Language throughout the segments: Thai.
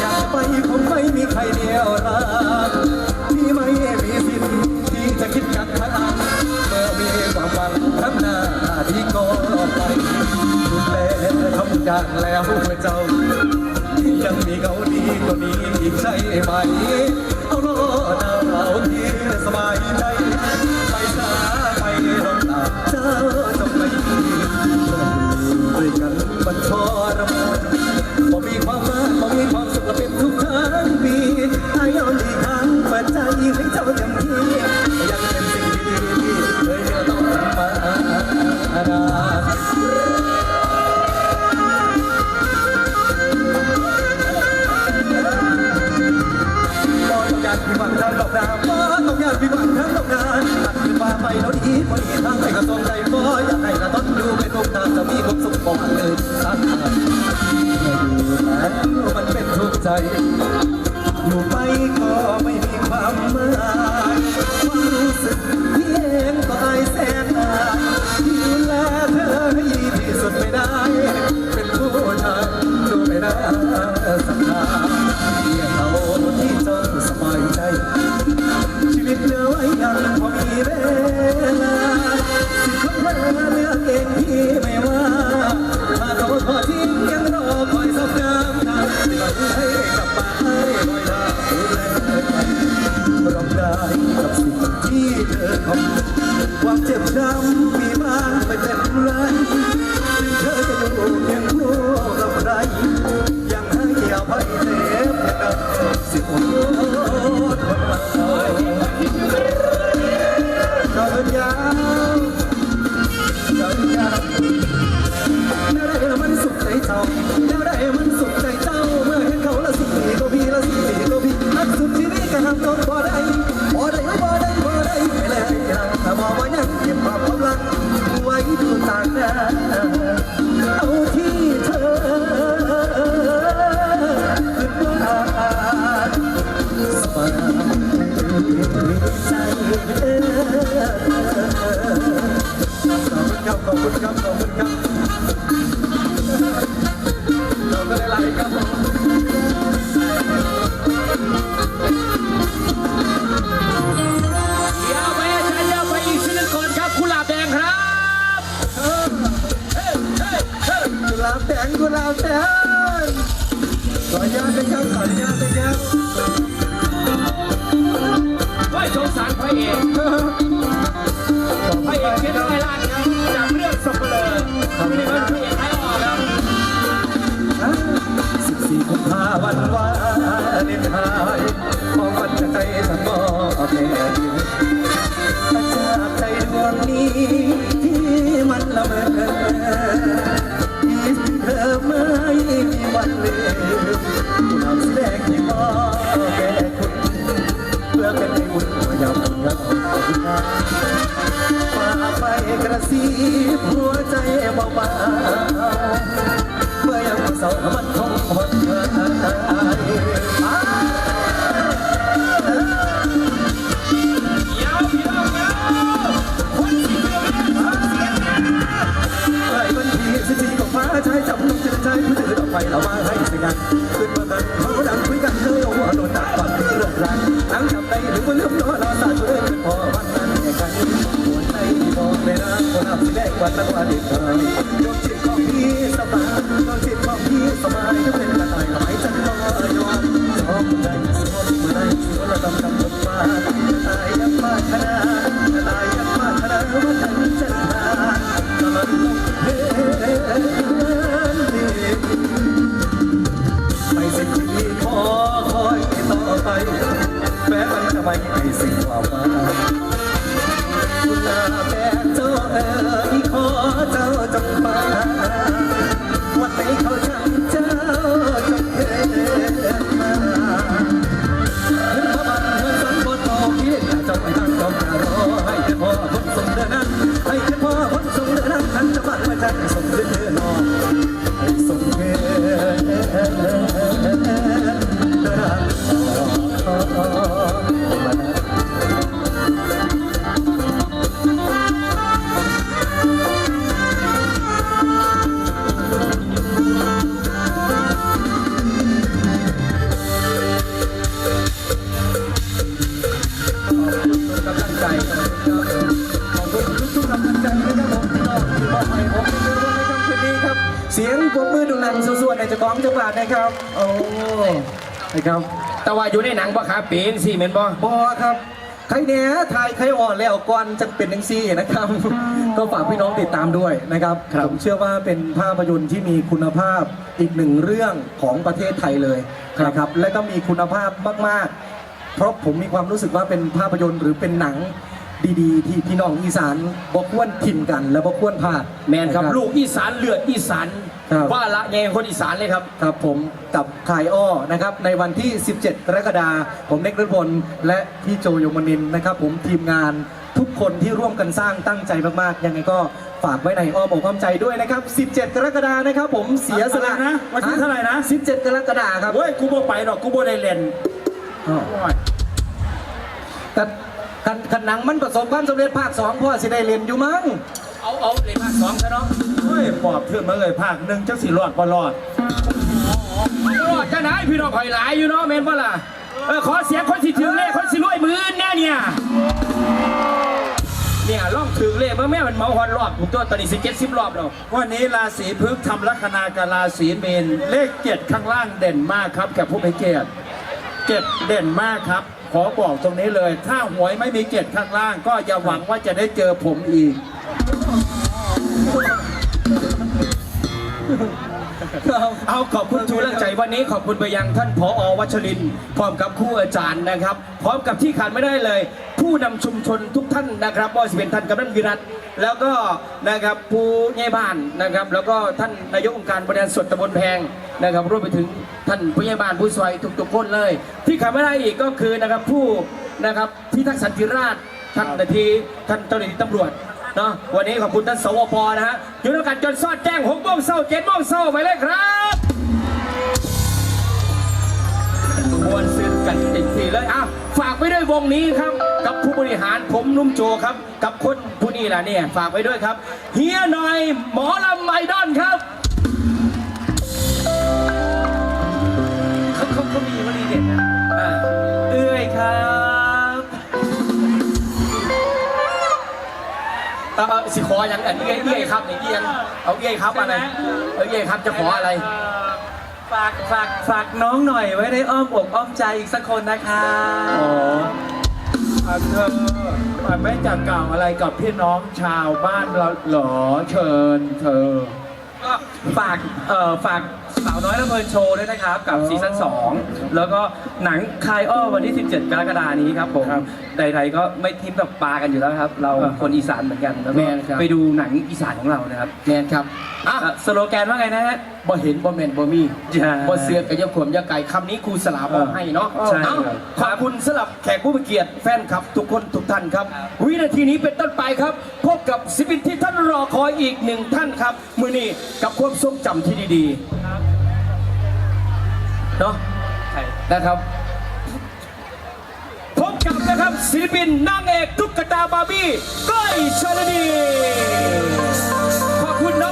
อยากไปคงไม่มีใครเดียวรักพี่ไม่มีสิทธิ์ที่จะคิดกันพลังเมื่อมีความหวังข้างน้าที่ก็ไปดูแลทำอย่างแล้วเจ้า ยังมีเขาดีกวานี้อีกใช่ไหม เอาล่หนาวที่สบาย คนนี้ทางไปก็ทรงใจบ่อยากให้กระต้นดูเป็นโอกาสจะมีความสุขบ่เกินคาดไม่ดูแล้วมันเป็นทุกข์ใจ อยู่ไปก็ไม่มีความหมายความรู้สึกที่เองก็อายแสนอายที่ดูแลเธอให้ดีที่สุดไม่ได้ เป็นผู้ชายดูไม่ได้สักทางเพียงเอาที่จ้าสบายใจ ชีวิตเธอไว้ยังพอมีเวล คุณครับขอบคุณครับขอบคุณครับเราก็ได้ไลค์ครับผมเดี๋ยวไปอาจารย์ยาวไปอีกชิ้นหนึ่งก่อนครับกุหลาบแดงครับกุหลาบแดงกุหลาบแดงขออนุญาตนะครับขออนุญาตนะครับ สารพระเอกพระเอกเพชรร้อยล้านครับจากเรื่องสับเปลือไม่ได้เป็นพระเอกไทยออกครับสิบสี่กุมภาพันวันเลนไทน์มองวันจะใจสันมอแผ่อาจากใจดวงนี้ที่มันละเมอที่เธอไม่มีวันลืมผู้นำแสดงที่มอแก่ หัวใจเบาๆเมื่อยามเศร้ามันคงหมดเมื่อยยาวพี่น้องยาวคนเดียวเนี่ยฟังเสียงนะไอ้บันทีสิทีของฟ้าชายจับนกเจอใจผู้ถือดอกไฟเรามาให้สิงานขึ้นมากันเขาดังคุยกันเธอเอาหัวโดนตัดก่อนที่เรื่องรักทั้งจับได้หรือว่าเรื่องล้อเราสาดช่วยเป็น อับ ครับ แต่ว่าอยู่ในหนังบ่ขาปีนสี่เมนบ่บอครับใครเนี้ยทายใครอ่อนแล้วก่อนจะเป็นนังซี่นะครับ ก็ฝากพี่น้องติดตามด้วยนะครับผมเชื่อว่าเป็นภาพยนตร์ที่มีคุณภาพอีกหนึ่งเรื่องของประเทศไทยเลยนะครับ และก็มีคุณภาพมากๆ เพราะผมมีความรู้สึกว่าเป็นภาพยนตร์หรือเป็นหนัง ดีๆ ที่พี่น้องอีสานบอกควรถิ่นกัน และบอกควรพลาดแมนครับะ ลูกอีสานเลือดอีสานครับ ว่าละแยงคนอีสานเลยครับ ครับผมกับคายอ้อนะครับในวันที่ 17 กรกฎาคมผมเน็กฤทธิ์พลและพี่โจโยมนินทร์นะครับ ผมทีมงานทุกคนที่ร่วมกันสร้างตั้งใจมากๆ ยังไงก็ฝากไว้ในอ้อมอกอ้อมใจด้วยนะครับ 17 กรกฎาคมนะครับ ผมเสียสละอะไรนะวันที่เท่าไหร่นะ 17 กรกฎาคมครับเฮ้ยกูบ่ไปดอกกูบ่ได้เล่นอ้าว แต่ กันกันหนังมันประสบความสำเร็จภาคสองพ่อสิได้เรียนอยู่มั้งเอาเอาเลยภาคสองซะเนาะเฮ้ยปอบเทื่อนมาเลยภาคหนึ่งจังสิรอดบ่รอดโอ้จะไหนพี่น้องคอยหลายอยู่เนาะแมนบ่ล่ะเออขอเสียงคนสิถึงเลขคนสิรวยมือแน่เนี่ยเนี่ยล่องถึงเลขเมื่อแม่มันเมาฮอนรอบผมตัวตอนนี้สิเจ็ดสิบรอบแล้ววันนี้ราศีพฤกษ์ทำลัคนากับราศีเมนเลขเจ็ดข้างล่างเด่นมากครับแก่ผู้มีเกียรติเจ็ดเด่นมากครับ ขอบอกตรงนี้เลย ถ้าหวยไม่มีเกตข้างล่าง ก็อย่าหวังว่าจะได้เจอผมอีก เอาขอบคุณทุกกำลังใจวันนี้ขอบคุณไปยังท่านผอวัชรินพร้อมกับคู่อาจารย์นะครับ พร้อมกับที่ขาดไม่ได้เลย ผู้นำชุมชนทุกท่านนะครับบอยสิเป็นท่านกำนันวิรัตแล้วก็นะครับผู้ใหญ่บ้านนะครับ แล้วก็ท่านนายกองค์การบริหารส่วนตำบลแพงนะครับรวมไปถึงท่านผู้ใหญ่บ้านผู้ซอยทุกๆคนเลย ที่ขาดไม่ได้อีกก็คือนะครับผู้นะครับที่ทักษณทิราชท่านนาทีท่านเจ้าหน้าที่ตำรวจ เนาะวันนี้ขอบคุณท่านสวปนะฮะอยู่ด้วยกันจนซอดแจ้งหกโมงเศร้าเจ็ดโมงเศร้าไปเลยครับมวนซึ้งกันติดที่เลยอะฝากไปด้วยวงนี้ครับ กับผู้บริหารผมนุ่มโจครับ กับคนผู้นี้ล่ะเนี่ยฝากไปด้วยครับ เฮียหน่อยหมอลำไอดอนครับ เออเออสิขออย่างอันนี้เอี้ยครับนี่เอี้ยเอาเอี้ยครับอะไรเอาเอี้ยครับจะขออะไร ฝากฝากฝากน้องหน่อยไว้ในอ้อมอกอ้อมใจอีกสักคนนะคะอ๋อ อะเธออะไม่จะกล่าวอะไรกับพี่น้องชาวบ้านเราเหรอเชิญเธอ ก็ฝากเอ่อฝาก สาวน้อยละเพลินโชว์ด้วยนะครับ กับซีซั่น2 แล้วก็หนังคายอ้อวันที่ 17 กรกฎานี้ครับผมครับใดๆก็ไม่ทิ้งแบบปลากันอยู่แล้วครับ เราครับคนอีสานเหมือนกันแล้วแมก็นครับ ไปดูหนังอีสานของเรานะครับแมนครับอะอะสโลแกนว่าไงนะฮะ บ่เห็นบ่แมนบ่มีใช่บ่เสือกกับยาขวมยาไก่คำนี้ครูสลาบอกให้เนาะใช่เอ้าครับ ขอบคุณสำหรับแขกผู้มีเกียรติแฟนคลับ ทุกคนทุกท่านครับ วินาทีนี้เป็นต้นไปครับ พบกับศิลปินที่ท่านรอคอยอีกหนึ่งท่านครับ มือนี้กับความทรงจำที่ดีๆ เนาะใช่ นะครับ พบกับนะครับศิลปินนางเอกตุ๊กตาบาร์บี้ก้อยชลดีขอบคุณน้อง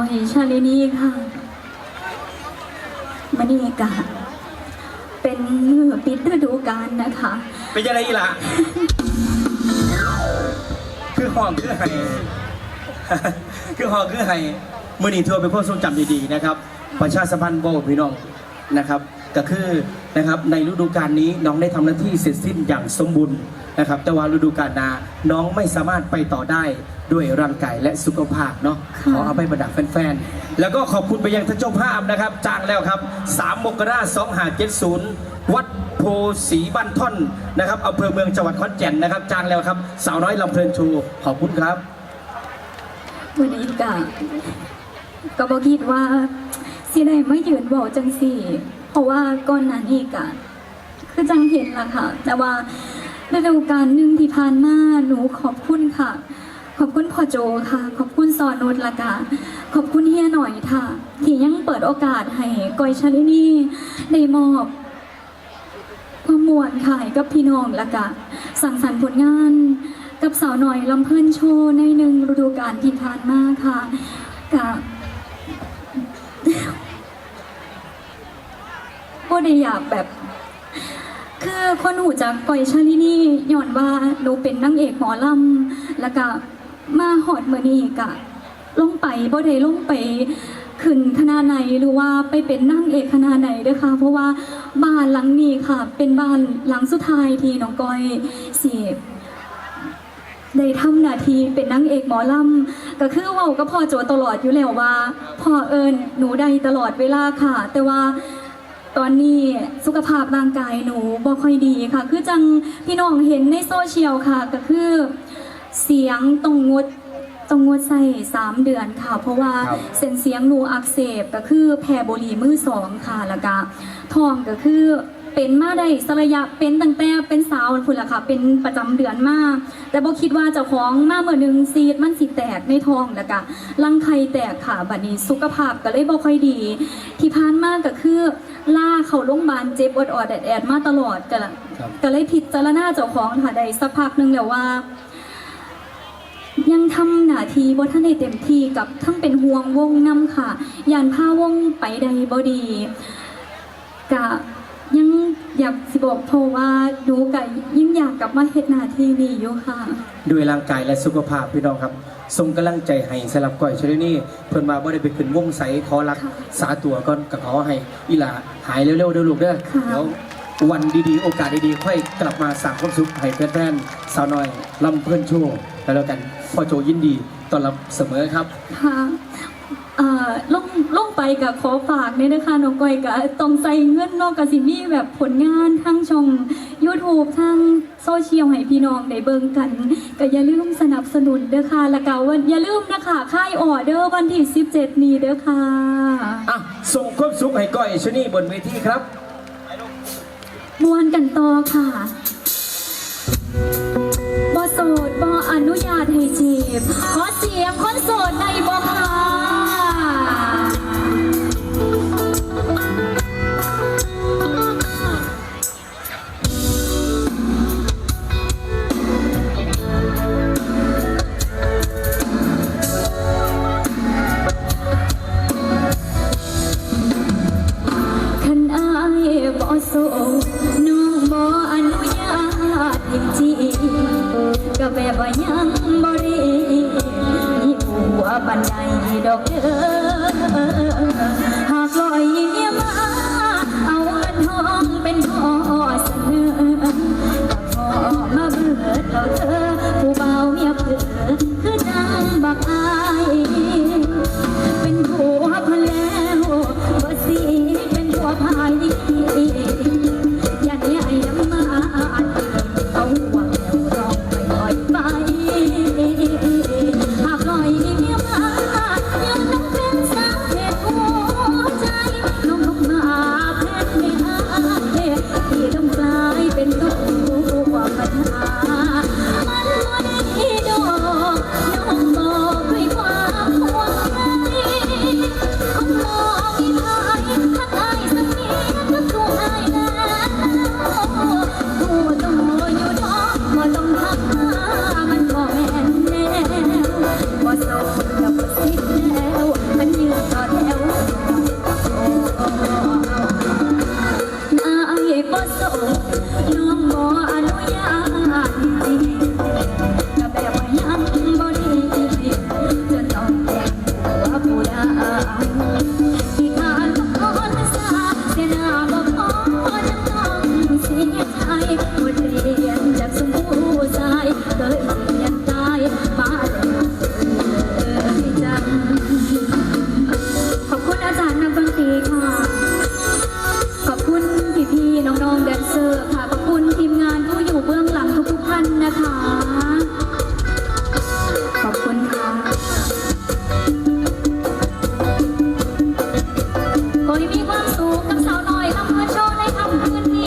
อยชาลินีค่ะมันนี่กะเป็นมือปิดฤดูกาลนะคะ เป็นยังไงอีล่ะ คือห้องคือไห้คือห้องคือไห้มือนีทัวร์เป็นข้อทรงจำดีๆนะครับ ประชาสัมพันธ์โบพี่น้องนะครับ ก็คือ นะครับในฤดูกาลนี้น้องได้ทำหน้าที่เสร็จสิ้นอย่างสมบูรณ์นะครับ แต่ว่าฤดูกาลหนาน้องไม่สามารถไปต่อได้ด้วยร่างกายและสุขภาพเนาะค่ะขอเอาไปบรรดาแฟนๆ แล้วก็ขอบคุณไปยังท่านเจ้าภาพนะครับ จ้างแล้วครับ 3 มกราคม2570วัดโพสีบ้านท่อนนะครับอำเภอเมืองจังหวัดขอนแก่นนะครับ จ้างแล้วครับ สาวน้อยลำเพลินโชูขอบคุณครับวันนี้กะก็บอกคิดว่าสิได้ไม่ยืนบอกจังสี่ เพราะว่าก่อนหน้านี้กะคือจังเห็นละค่ะ แต่ว่าฤดูกาลหนึ่งที่ผ่านมาหนูขอบคุณค่ะ ขอบคุณพ่อโจค่ะ ขอบคุณซอนุชละกะขอบคุณเฮียหน่อยค่ะ ที่ยังเปิดโอกาสให้กอยชลินีได้มอบความมวลค่ะให้กับพี่น้องละกะสั่งสรรค์ผลงาน กับสาวหน่อยลำเพิ่นโชว์ในหนึ่งฤดูกาลที่ผ่านมาค่ะ ได้อยากแบบ คือคนหูจักกอยชาลินี่ย้อนว่าหนูเป็นนางเอกหมอลำแล้วก็มาหอดเมื่อนี้กะลงไปบ่ได้ลงไปขึ้นคณะไหนหรือว่าไปเป็นนางเอกคณะไหนด้อค่ะ เพราะว่าบ้านหลังนี้ค่ะ เป็นบ้านหลังสุดท้ายที่น้องก้อยเสิได้ทำหน้าที่เป็นนางเอกหมอลำก็คือว่าก็พ่อโจตลอดอยู่แล้วว่าพ่อเอิญหนูได้ตลอดเวลาค่ะ แต่ว่า ตอนนี้สุขภาพร่างกายหนูบ่ค่อยดีค่ะ คือจังพี่น้องเห็นในโซเชียลค่ะ ก็คือเสียงต้องงดต้องงดใส่สามเดือนค่ะ เพราะว่าครับ เส้นเสียงหนูอักเสบก็คือแพ้บุหรี่มือสองค่ะแล้วก็ท้องก็คือ เป็นมาได้สระยะเป็นตั้งแต่เป็นสาวพุ่นละค่ะ เป็นประจำเดือนมาแต่บ่คิดว่าเจ้าของมาเมื่อหนึ่งซีดมันสิแตกในท้องแล้วก็รังไข่แตกค่ะบัดนี้สุขภาพก็เลยบ่ค่อยดี ที่ผ่านมากก็คือล่าเขาโรงพยาบาลเจ็บอดอดแอดแอดมาตลอดก็ละก็เลยพิดจารณาเจ้าของค่ะได้สักพักหนึงแล้วว่ายังทำหน้าที่บ่ทันได้เต็มที่กับทั้งเป็นห่วงวงน้ำค่ะ ยานพาวงไปใดบ่ดีกะ บอกโทรว่าดูกะยิ่งอยากกลับมาเฮ็ดหน้าที่นี้อยู่ค่ะ ด้วยร่างกายและสุขภาพพี่น้องครับส่งกำลังใจให้สำหรับก้อยชลินี่เพิ่นมาบ่ได้ไปขึ้นวงใสขอรักค่ะษาตัวก่อนก็ขอให้อีหลาหายเร็วๆเด้อลูกเด้อค่ะเดี๋ยววันดีๆ โอกาสดีๆ ค่อยกลับมาสร้างความสุขให้แฟนๆสาวน้อยลำเพิ่นโชว์แล้วแล้วกันพ่อโจยินดีต้อนรับเสมอครับค่ะ เอ่อลงลงไปกับขอฝากเนี่ยนะคะน้องก้อยกับต้องใส่เงินเนอกกับสิมีแบบผลงานทั้งช่อง YouTube ทั้งโซเชียลให้พี่น้องได้เบิ่งกันก็อย่าลืมสนับสนุนเด้อค่ะแล้วก็วันอย่าลืมนะคะค่ายออเดอร์วันที่ 17 นี้เด้อค่ะอะส่งความสุขให้ก้อยชนี่บนเวทีครับมวนกันต่อค่ะบอโสดบออนุญาตให้จีบขอเสียงคนโสดในบอค่ะ บ่โสดน้องบ่อนุญาตให้จีบก็แบบว่ายังบ่ได้มีผัวปานใดด